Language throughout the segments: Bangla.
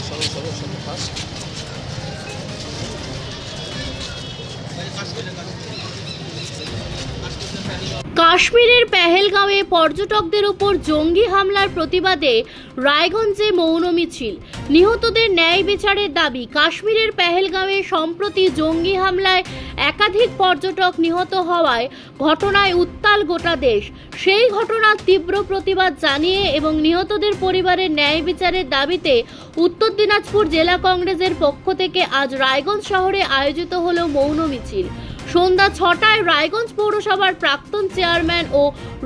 সরো সরো সরো সরো ফাস্ট কাশ্মীরের পেহেলগাঁওয়ে পর্যটকদের উপর জঙ্গি হামলার প্রতিবাদে রায়গঞ্জে মৌন মিছিল। নিহতদের ন্যায় বিচারের দাবি, কাশ্মীরের পেহেলগাঁওয়ে সম্প্রতি জঙ্গি হামলায় একাধিক পর্যটক নিহত হওয়ায় ঘটনায় উত্তাল গোটা দেশ। সেই ঘটনার তীব্র প্রতিবাদ জানিয়ে এবং নিহতদের পরিবারের ন্যায় বিচারের দাবিতে উত্তর দিনাজপুর জেলা কংগ্রেসের পক্ষ থেকে আজ রায়গঞ্জ শহরে আয়োজিত হলো মৌন মিছিল। সন্ধ্যা ছটায় রায়গঞ্জ পৌরসভার প্রাক্তন চেয়ারম্যান ও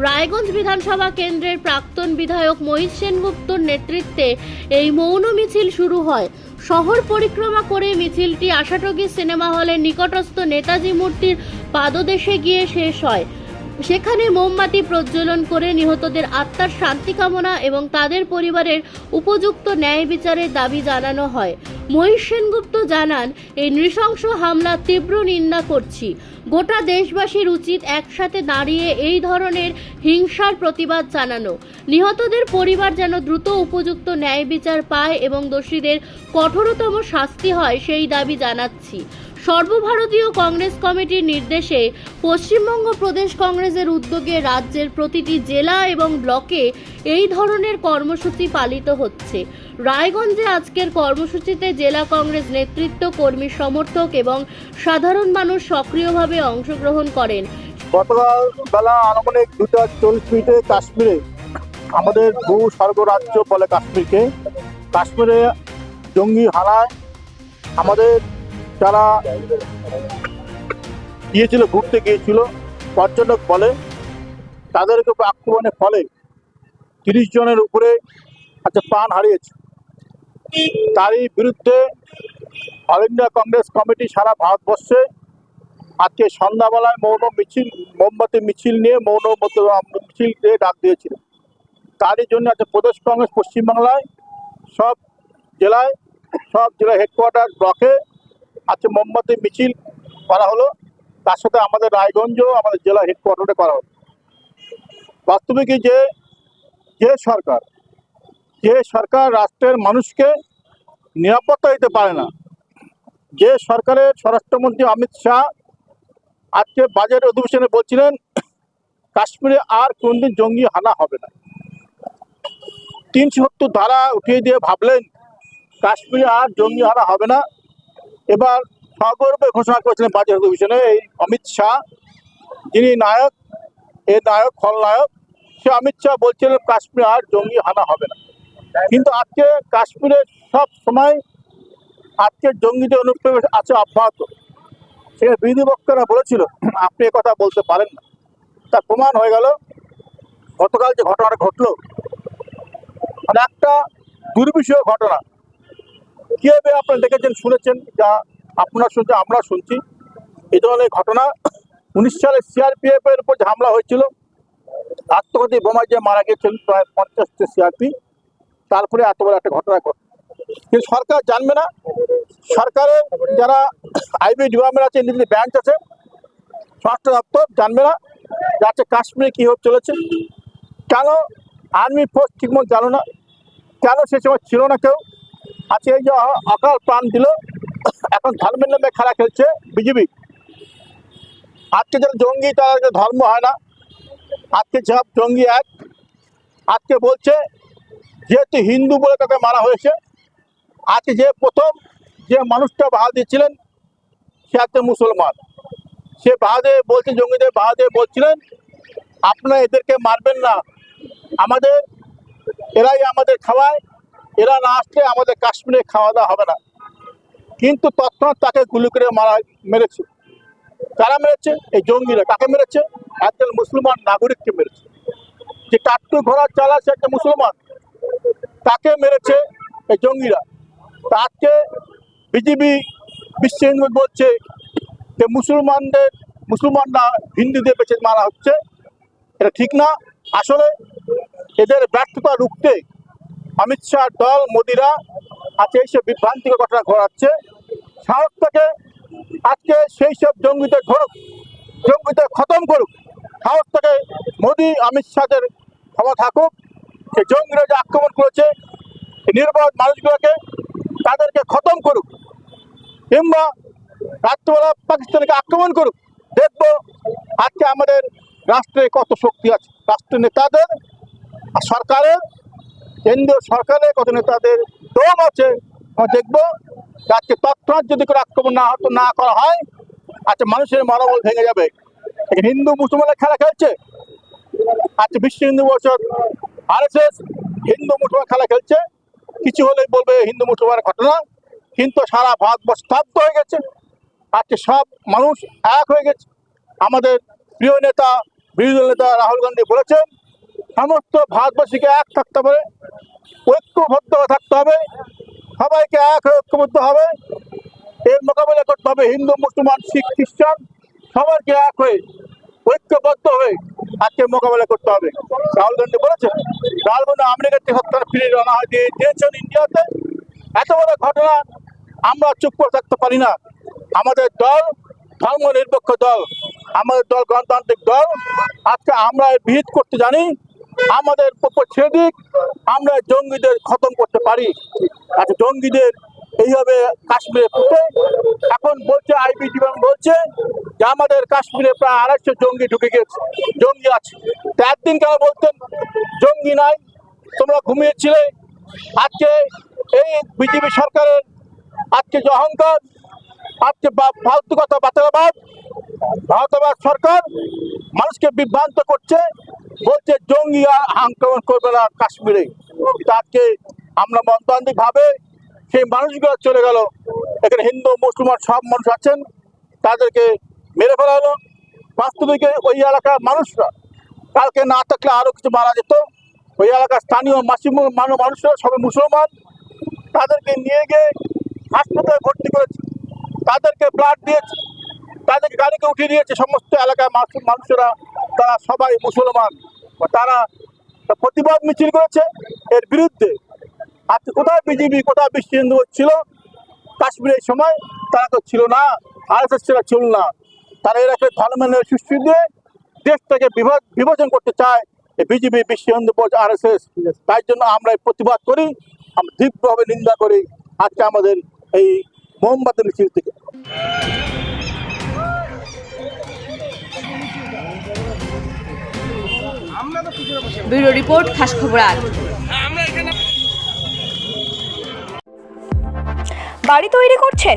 রায়গঞ্জ বিধানসভা কেন্দ্রের প্রাক্তন বিধায়ক মহিষ সেনগুপ্তর নেতৃত্বে এই মৌন মিছিল শুরু হয়। শহর পরিক্রমা করে মিছিলটি আশাটগি সিনেমা হলের নিকটস্থ নেতাজি মূর্তির পাদদেশে গিয়ে শেষ হয়। সেখানে মোমবাতি প্রজ্বলন করে নিহতদের আত্মার শান্তি কামনা এবং তাদের পরিবারের উপযুক্ত ন্যায় বিচারের দাবি জানানো হয়। মহিষ সেনগুপ্ত জানান, এই নৃশংস হামলা তীব্র নিন্দা করছি। গোটা দেশবাসীর উচিত একসাথে দাঁড়িয়ে এই ধরনের হিংসার প্রতিবাদ জানানো। নিহতদের পরিবার যেন দ্রুত উপযুক্ত ন্যায় বিচার পায় এবং দোষীদের কঠোরতম শাস্তি হয় সেই দাবি জানাচ্ছি। সর্বভারতীয় কংগ্রেস কমিটির নির্দেশে পশ্চিমবঙ্গ প্রদেশ কংগ্রেসের উদ্যোগে রাজ্যের প্রতিটি জেলা এবং ব্লকে এই ধরনের কর্মসূচি পালিত হচ্ছে। রায়গঞ্জে আজকের কর্মসূচিতে জেলা কংগ্রেস নেতৃত্ব, কর্মী সমর্থক এবং সাধারণ মানুষ সক্রিয়ভাবে অংশগ্রহণ করেন। গতকাল বেলা আনুমানিক দুটা চল্লিশ মিনিটে কাশ্মীরে, আমাদের ভূ স্বর্গ রাজ্য বলে কাশ্মীরকে, কাশ্মীরে জঙ্গি হানায় আমাদের যারা গিয়েছিল, ঘুরতে গিয়েছিল। পর্যটক বলে তাদেরকে আক্রমণের ফলে তিরিশ জনের উপরে আচ্ছা প্রাণ হারিয়েছে। তারই বিরুদ্ধে অল ইন্ডিয়া কংগ্রেস কমিটি সারা ভারতবর্ষে আজকে সন্ধ্যাবেলায় মৌন মিছিল, মোমবাতি মিছিল নিয়ে মৌন মিছিল দিয়ে ডাক দিয়েছিল। তারই জন্য আজকে প্রদেশ কংগ্রেস পশ্চিমবাংলায় সব জেলায়, সব জেলা হেডকোয়ার্টার ব্লকে আজকে মোমবাতি, মিছিল করা হলো। তার সাথে আমাদের রায়গঞ্জও আমাদের জেলা হেডকোয়ার্টারে করা হলো। বাস্তবিক যে যে সরকার যে সরকার রাষ্ট্রের মানুষকে নিরাপত্তা দিতে পারে না, যে সরকারের স্বরাষ্ট্রমন্ত্রী অমিত শাহ আজকে বাজেট অধিবেশনে বলছিলেন, কাশ্মীরে আর কোনদিন জঙ্গি হানা হবে না। তিনশো সত্তর ধারা উঠিয়ে দিয়ে ভাবলেন, কাশ্মীরে আর জঙ্গি হানা হবে না। এবার সগর্বে ঘোষণা করেছিলেন বাজেট অধিবেশনে এই অমিত শাহ। যিনি নায়ক, এ নায়ক খলনায়ক সে অমিত শাহ বলছিলেন, কাশ্মীরে আর জঙ্গি হানা হবে না। কিন্তু আজকে কাশ্মীরে সব সময় আজকে জঙ্গিদের অনুপ্রবেশ আছে অব্যাহত। সেখানে বিরোধী পক্ষরা বলেছিল, আপনি কথা বলতে পারেন না। তার প্রমাণ হয়ে গেল, গতকাল যে ঘটনাটা ঘটলো মানে একটা দুর্বিষয় ঘটনা। কীভাবে আপনারা দেখেছেন, শুনেছেন, যা আপনারা শুনছেন আমরা শুনছি। এই ধরনের ঘটনা, উনিশ সালে সিআরপিএফ এর উপর হামলা হয়েছিল, আত্মঘাতী বোমা যে মারা গিয়েছেন প্রায় পঞ্চাশটি সিআরপি তারপরে এত বড় একটা ঘটনা ঘটে কিন্তু সরকার জানবে না। সরকারের যারা আইবি ডিপার্টমেন্ট আছে নিজেদের ব্যাংক আছে স্বরাষ্ট্র দপ্তর জানবে না যে আজকে কাশ্মীরে কী হতে চলেছে। কেন আর্মি ফোর্স ঠিকমতো জানো না? কেন সে সময় ছিল না কেউ? আজকে যে অকাল প্রাণ দিল। এখন ধর্মের নামে খেলা খেলছে বিজেপি। আজকে যারা জঙ্গি তারা ধর্ম হয় না, আজকে সব জঙ্গি এক। আজকে বলছে যেহেতু হিন্দু বলে তাকে মারা হয়েছে, আজকে যে প্রথম যে মানুষটা বাহা দিয়েছিলেন সে একটা মুসলমান। সে বাহাদে বলছে, জঙ্গিদের বাহাদে বলছিলেন, আপনারা এদেরকে মারবেন না। আমাদের, এরাই আমাদের খাওয়ায়। এরা না আসলে আমাদের কাশ্মীরে খাওয়া দাওয়া হবে না। কিন্তু তৎক্ষণাৎ তাকে গুলি করে মারা, মেরেছে। কারা মেরেছে? এই জঙ্গিরা। কাকে মেরেছে? একজন মুসলমান নাগরিককে মেরেছে। যে টাট্টু ঘোড়া চালাচ্ছে একটা মুসলমান, তাকে মেরেছে এই জঙ্গিরা। তাকে বিজেপি বিশ্ব বলছে যে মুসলমানদের, মুসলমানরা হিন্দুদের পেছে মারা হচ্ছে। এটা ঠিক না। আসলে এদের ব্যর্থতা রুখতে অমিত শাহ, দল, মোদিরা আজকে এইসব বিভ্রান্তিকর ঘটনা ঘটাচ্ছে। সাহস থেকে আজকে সেই সব জঙ্গিদের ধরুক, জঙ্গিদের খতম করুক। সাহস থেকে মোদি, অমিত শাহের ক্ষমা থাকুক। যে জঙ্গিরা যে আক্রমণ করেছে নির্বাক মানুষগুলোকে তাদেরকে খতম করুক। কিংবা রাত্রিবেলা পাকিস্তানকে আক্রমণ করুক। দেখব আজকে আমাদের রাষ্ট্রে কত শক্তি আছে। রাষ্ট্র নেতাদের আর সরকারের কেন্দ্রীয় সরকারের কত নেতাদের দম আছে। দেখব আজকে তৎক্ষণাৎ যদি কোনো আক্রমণ না হতো, না করা হয় আচ্ছা মানুষের মনোবল ভেঙে যাবে। হিন্দু, মুসলমানের খেলা খেলছে। আচ্ছা বিশ্ব হিন্দু পরিষদ, আরএসএস, হিন্দু, মুসলমান খেলা খেলছে। কিছু হলেই বলবে হিন্দু, মুসলমানের ঘটনা। কিন্তু সারা ভারতবর্ষ স্তব্ধ হয়ে গেছে। আজকে সব মানুষ এক হয়ে গেছে। আমাদের প্রিয় নেতা, বিরোধী নেতা রাহুল গান্ধী বলেছেন সমস্ত ভারতবাসীকে এক থাকতে হবে ঐক্যবদ্ধ থাকতে হবে, সবাইকে এক ঐক্যবদ্ধ হবে। এর মোকাবিলা করতে হবে হিন্দু, মুসলমান, শিখ, খ্রিস্টান, সবাইকে এক হয়ে ঐক্যবদ্ধ হয়ে আজকে মোকাবিলা করতে হবে। রাহুল গান্ধী বলেছেন রাহুল গান্ধী আমেরিকা থেকে সত্তর ফিরে আনা হয়, দিয়ে দিয়েছেন ইন্ডিয়াতে। এত বড় ঘটনা আমরা চুপ করে থাকতে পারি না। আমাদের দল ধর্ম নিরপেক্ষ দল, আমাদের দল গণতান্ত্রিক দল। আজকে আমরা বিহিত করতে জানি আমাদের ছেড়ে আমরা জঙ্গিদের খতম করতে পারি। আচ্ছা জঙ্গিদের এইভাবে কাশ্মীরে পুঁতে এখন বলছে আইবি ডিপার্টমেন্ট বলছে যে আমাদের কাশ্মীরে প্রায় আড়াইশো জঙ্গি ঢুকে গেছে জঙ্গি আছে। তো একদিন কেন বলতেন? জঙ্গি নাই, তোমরা ঘুমিয়েছিলে। আজকে এই বিজেপি সরকারের, আজকে যে অহংকার, আজকে ফালতু কথা বাতাবাদ ভারতাবাদ সরকার মানুষকে বিভ্রান্ত করছে, বলছে জঙ্গি আক্রমণ করবে না কাশ্মীরে। আজকে আমরা মন্তান্ত্রিক ভাবে সেই মানুষগুলো চলে গেল। এখানে হিন্দু, মুসলমান সব মানুষ আছেন। তাদেরকে মেরে ফেলা হলো। বাস্তবিকে ওই এলাকার মানুষরা, কালকে না থাকলে আরও কিছু মারা যেত। ওই এলাকার স্থানীয় মাসিম মানুষ মানুষরা সবাই মুসলমান। তাদেরকে নিয়ে গিয়ে হাসপাতালে ভর্তি করেছে। তাদেরকে ব্লাড দিয়েছে। তাদেরকে গাড়িকে উঠিয়ে দিয়েছে সমস্ত এলাকার মানুষ- মানুষেরা। তারা সবাই মুসলমান। তারা প্রতিবাদ মিছিল করেছে। এর বিরুদ্ধে আজকে কোথায় বিজেপি, কোথায় বিশ্ব হিন্দু ছিল, কাশ্মীরের সময়, তারা তো ছিল না। আর এস এস ছিল না। তারা এরাকে ধর্মের সৃষ্টি দিয়ে দেশটাকে বিভাজন করতে চায়। বিজেপি, বিশ্ব হিন্দু আর এস এস তাই জন্য আমরা প্রতিবাদ করি। আমরা তীব্রভাবে নিন্দা করি আজকে আমাদের এই মোমবাতি মিছিল থেকে। ব্যুরো রিপোর্ট খাস খবর আজ। বাড়ি তৈরি করছেন?